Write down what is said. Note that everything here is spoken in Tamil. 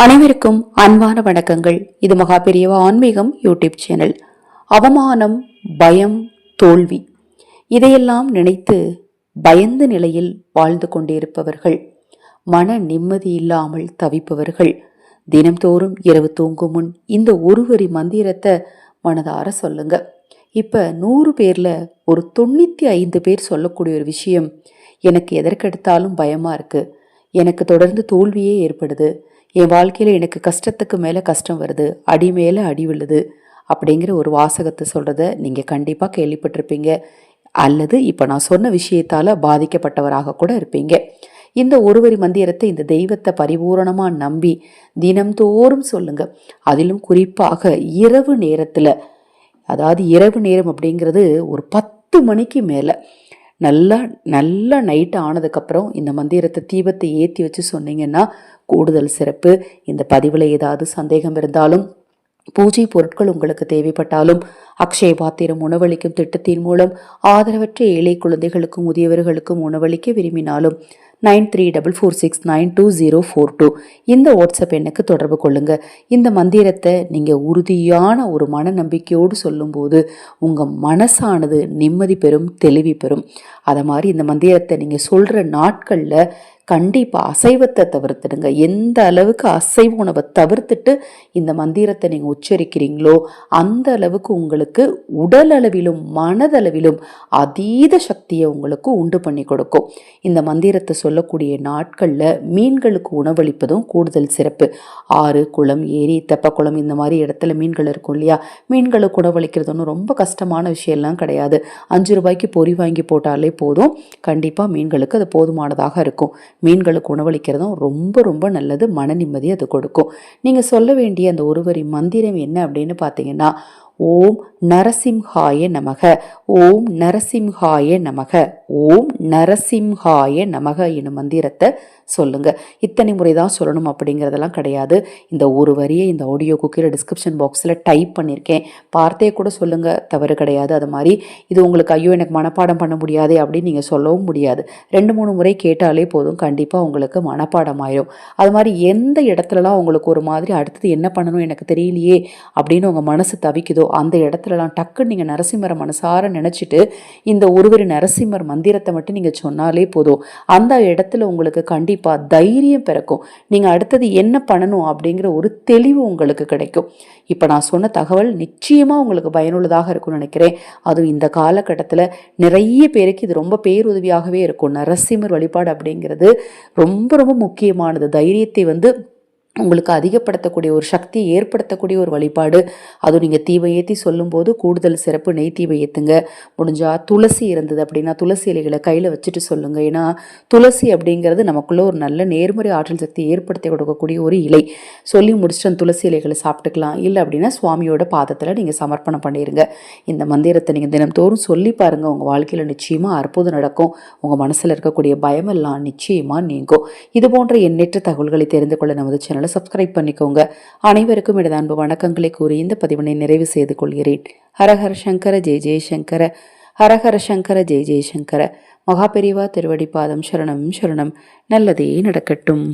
அனைவருக்கும் அன்பான வணக்கங்கள். இது மகா பெரியவா ஆன்மீகம் யூடியூப் சேனல். அவமானம் பயம் தோல்வி இதையெல்லாம் நினைத்து பயந்த நிலையில் வாழ்ந்து கொண்டிருப்பவர்கள் மன நிம்மதி இல்லாமல் தவிப்பவர்கள் தினம்தோறும் இரவு தூங்கும் முன் இந்த ஒரு வரி மந்திரத்தை மனதார சொல்லுங்க. இப்போ நூறு பேரில் ஒரு தொண்ணூற்றி ஐந்து பேர் சொல்லக்கூடிய ஒரு விஷயம் எனக்கு எதற்கெடுத்தாலும் பயமாக இருக்குது எனக்கு தொடர்ந்து தோல்வியே ஏற்படுது. என் வாழ்க்கையில் எனக்கு கஷ்டத்துக்கு மேலே கஷ்டம் வருது. அடி மேலே அடி விழுது. அப்படிங்கிற ஒரு வாசகத்தை சொல்கிறத நீங்கள் கண்டிப்பாக கேள்விப்பட்டிருப்பீங்க. அல்லது இப்போ நான் சொன்ன விஷயத்தால் பாதிக்கப்பட்டவராக கூட இருப்பீங்க. இந்த ஒருவரி மந்திரத்தை இந்த தெய்வத்தை பரிபூரணமாக நம்பி தினம்தோறும் சொல்லுங்கள் அதிலும் குறிப்பாக இரவு நேரத்தில் அதாவது இரவு நேரம் அப்படிங்கிறது ஒரு பத்து மணிக்கு மேலே நல்லா நல்லா நைட் ஆனதுக்கப்புறம் இந்த மந்திரத்தை தீபத்தை ஏற்றி வச்சு சொன்னீங்கன்னா கூடுதல் சிறப்பு. இந்த பதிவில் ஏதாவது சந்தேகம் இருந்தாலும் பூஜை பொருட்கள் உங்களுக்கு தேவைப்பட்டாலும் அக்ஷய பாத்திரம் உணவளிக்கும் திட்டத்தின் மூலம் ஆதரவற்ற ஏழை குழந்தைகளுக்கும் முதியவர்களுக்கும் உணவளிக்க விரும்பினாலும் nine three double four six nine two zero four two. இந்த வாட்ஸ்அப் எண்ணுக்கு தொடர்பு கொள்ளுங்க. இந்த மந்திரத்தை நீங்கள் உறுதியான ஒரு மன நம்பிக்கையோடு சொல்லும்போது உங்கள் மனசானது நிம்மதி பெறும் தெளிவி பெறும். அதை மாதிரி இந்த மந்திரத்தை நீங்கள் சொல்கிற நாட்களில் கண்டிப்பாக அசைவத்தை தவிர்த்துடுங்க. எந்த அளவுக்கு அசைவ உணவை தவிர்த்துட்டு இந்த மந்திரத்தை நீங்கள் உச்சரிக்கிறீங்களோ அந்த அளவுக்கு உங்களுக்கு உடல் அளவிலும் மனதளவிலும் அதீத சக்தியை உங்களுக்கு உண்டு பண்ணி கொடுக்கும். இந்த மந்திரத்தை சொல்லக்கூடிய நாட்களில் மீன்களுக்கு உணவளிப்பதும் கூடுதல் சிறப்பு. ஆறு குளம் ஏரி தெப்பக்குளம் இந்த மாதிரி இடத்துல மீன்கள் இருக்கும் இல்லையா? மீன்களுக்கு உணவளிக்கிறது ஒன்றும் ரொம்ப கஷ்டமான விஷயம்லாம் கிடையாது. அஞ்சு ரூபாய்க்கு பொறி வாங்கி போட்டாலே போதும். கண்டிப்பாக மீன்களுக்கு அது போதுமானதாக இருக்கும். மீன்களுக்கு உணவளிக்கிறதும் ரொம்ப ரொம்ப நல்லது. மன நிம்மதி அது கொடுக்கும். நீங்கள் சொல்ல வேண்டிய அந்த ஒருவரி மந்திரம் என்ன அப்படின்னு பார்த்தீங்கன்னா ஓம் நரசிம்ஹாய நமக. ஓம் நரசிம்ஹாய நமக. ஓம் நரசிம்ஹாய நமக என்னும் மந்திரத்தை சொல்லுங்க. இத்தனை முறை தான் சொல்லணும் அப்படிங்கிறதெல்லாம் கிடையாது. இந்த ஒரு வரியை இந்த ஆடியோ குக்கியில் டிஸ்கிரிப்ஷன் பாக்ஸில் டைப் பண்ணியிருக்கேன் பார்த்தே கூட சொல்லுங்க. தவறு கிடையாது. அது மாதிரி இது உங்களுக்கு ஐயோ எனக்கு மனப்பாடம் பண்ண முடியாதே அப்படின்னு நீங்கள் சொல்லவும் முடியாது. ரெண்டு மூணு முறை கேட்டாலே போதும். கண்டிப்பாக உங்களுக்கு மனப்பாடம் ஆயிடும் அது மாதிரி எந்த இடத்துலலாம் உங்களுக்கு ஒரு மாதிரி அடுத்தது என்ன பண்ணணும் எனக்கு தெரியலையே அப்படின்னு உங்கள் மனசு தவிக்குதோ அந்த இடத்துலலாம் டக்குன்னு நீங்கள் நரசிம்மரை மனசார நினச்சிட்டு இந்த ஒருவரி நரசிம்மர் மந்திரத்தை மட்டும் நீங்கள் சொன்னாலே போதும். அந்த இடத்துல உங்களுக்கு கண்டிப்பாக தைரியம் பிறக்கும். நீங்கள் அடுத்தது என்ன பண்ணணும் அப்படிங்கிற ஒரு தெளிவு உங்களுக்கு கிடைக்கும். இப்போ நான் சொன்ன தகவல் நிச்சயமாக உங்களுக்கு பயனுள்ளதாக இருக்கும்னு நினைக்கிறேன். அதுவும் இந்த காலகட்டத்தில் நிறைய பேருக்கு இது ரொம்ப பேருதவியாகவே இருக்கும். நரசிம்மர் வழிபாடு அப்படிங்கிறது ரொம்ப ரொம்ப முக்கியமானது. தைரியத்தை வந்து உங்களுக்கு அதிகப்படுத்தக்கூடிய ஒரு சக்தியை ஏற்படுத்தக்கூடிய ஒரு வழிபாடு. அதுவும் நீங்கள் தீவை ஏற்றி சொல்லும்போது கூடுதல் சிறப்பு நெய் தீபம் ஏற்றுங்க முடிஞ்சா துளசி இருந்தது அப்படின்னா துளசி இலைகளை கையில் வச்சுட்டு சொல்லுங்கள் ஏன்னா துளசி அப்படிங்கிறது நமக்குள்ளே ஒரு நல்ல நேர்மறை ஆற்றல் சக்தி ஏற்படுத்தி கொடுக்கக்கூடிய ஒரு இலை. சொல்லி முடிச்சுட்டு அந்த துளசி இலைகளை சாப்பிட்டுக்கலாம். இல்லை அப்படின்னா சுவாமியோட பாதத்தில் நீங்கள் சமர்ப்பணம் பண்ணிடுங்க இந்த மந்திரத்தை நீங்கள் தினம்தோறும் சொல்லி பாருங்கள் உங்கள் வாழ்க்கையில் நிச்சயமாக அற்புதம் நடக்கும். உங்கள் மனசில் இருக்கக்கூடிய பயமெல்லாம் நிச்சயமாக நீங்கும். இது போன்ற எண்ணற்ற தகவல்களை தெரிந்து கொள்ள நமது சேனலை சப்ஸ்கிரைப் பண்ணிக்கோங்க. அனைவருக்கும் இடதான்பு அன்பு வணக்கங்களை கூறி இந்த பதிவினை நிறைவு செய்து கொள்கிறேன். ஹரஹர சங்கர ஜெய ஜெயசங்கர ஹரஹர சங்கர ஜெய ஜெயசங்கர மகாபெரிவா திருவடி பாதம் சரணம் சரணம். நல்லதே நடக்கட்டும்.